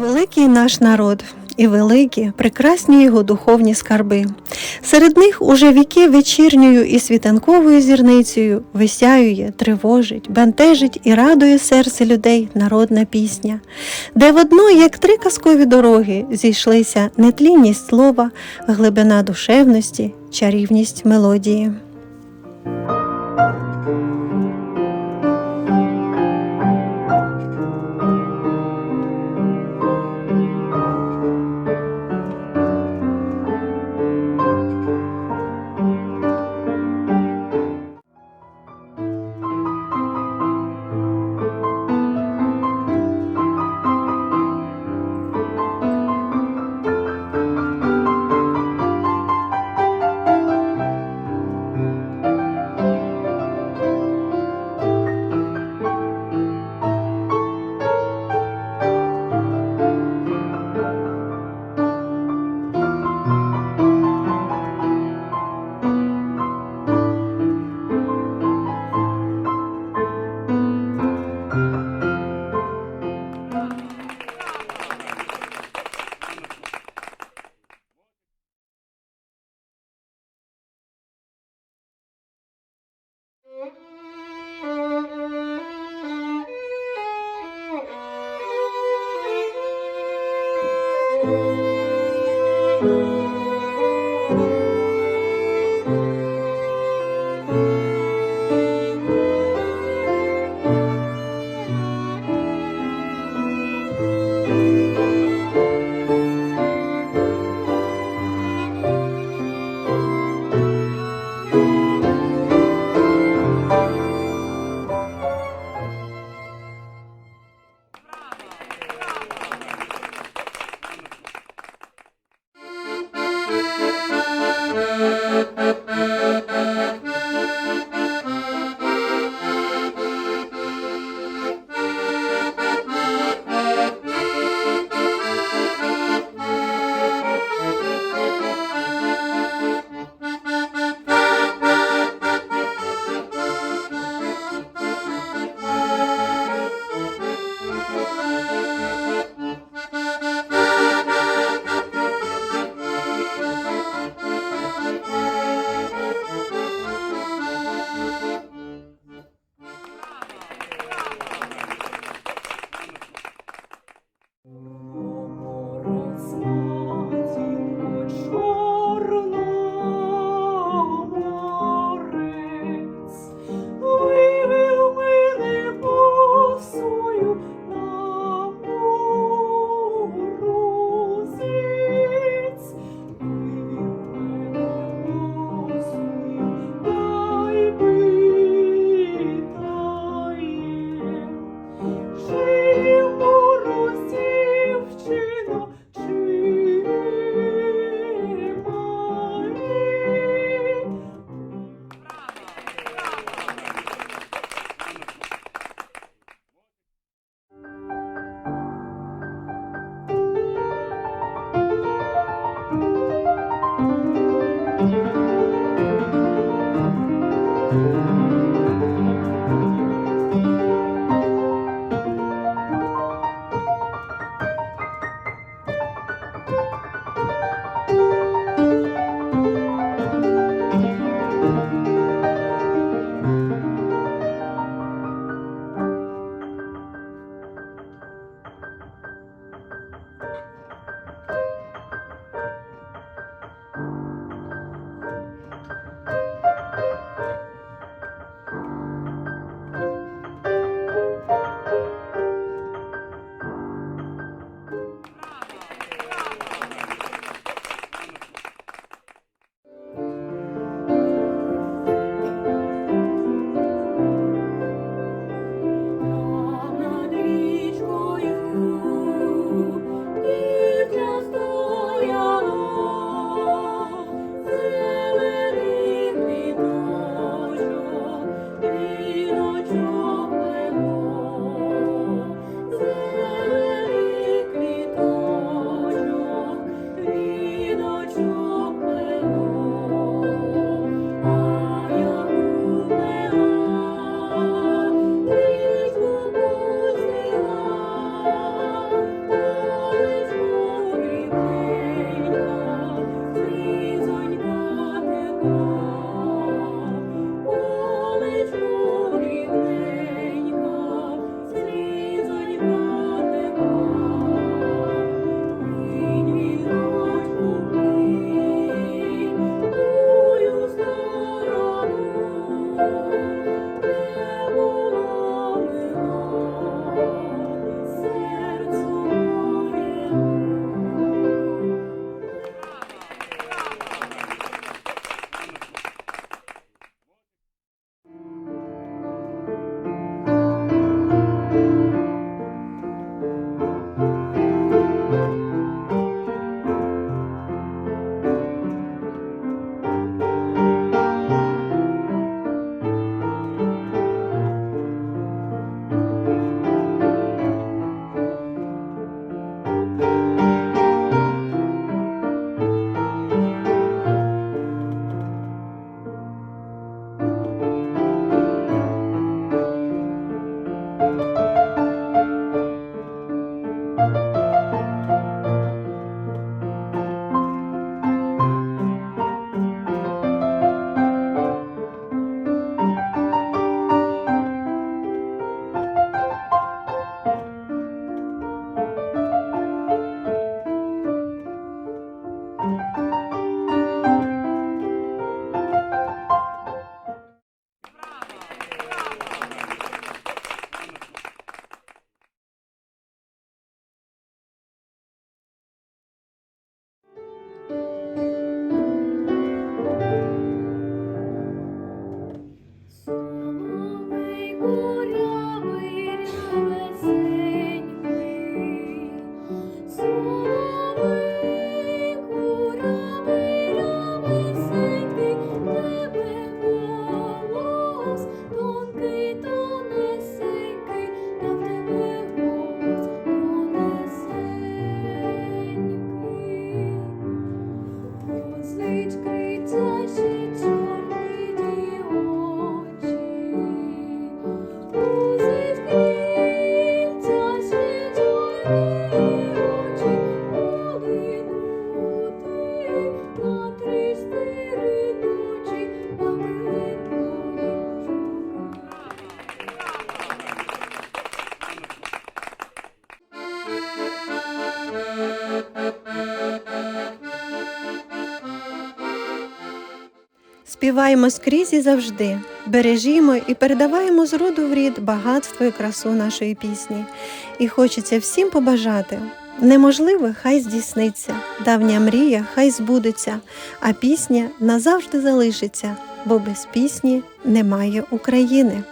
Великий наш народ і великі, прекрасні його духовні скарби. Серед них уже віки вечірньою і світанковою зірницею висяює, тривожить, бентежить і радує серце людей народна пісня, де водно, як три казкові дороги, зійшлися нетлінність слова, глибина душевності, чарівність мелодії. Співаємо скрізь і завжди, бережімо і передаваємо з роду в рід багатство і красу нашої пісні. І хочеться всім побажати. Неможливе хай здійсниться, давня мрія хай збудеться, а пісня назавжди залишиться, бо без пісні немає України.